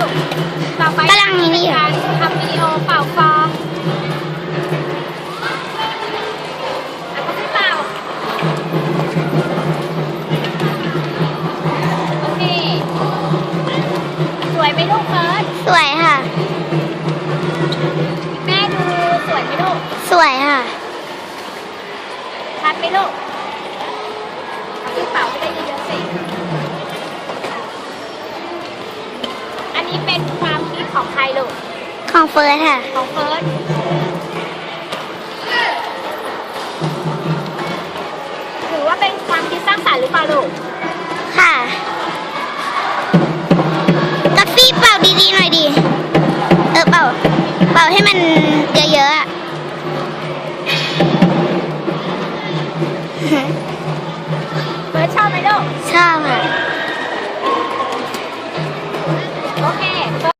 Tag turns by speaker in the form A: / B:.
A: ลูกต่อไป
B: กำลังนี่อยู่
A: การทำวิดีโอเป่าฟองอะก็ไม่เป่าโอเคสวยไหมลูกเฟิร์ส
B: สวยค่ะ
A: แม่ดูสวยไหมลูก
B: สวยค่ะ
A: ชัดไหมลูก เป็นความคิดของใครลูก
B: ของเฟิร์สค่ะ
A: ของเฟิร์สถือว่าเป็นความคิดสร้างสรรค์หรือเปล่าลูก
B: ค่ะกัฟฟี่เป่าดีๆหน่อยดิเออเป่า เป่าให้มันเยอะๆอะ
A: เฟิร์สชอบไหมลูก
B: ชอบค่ะ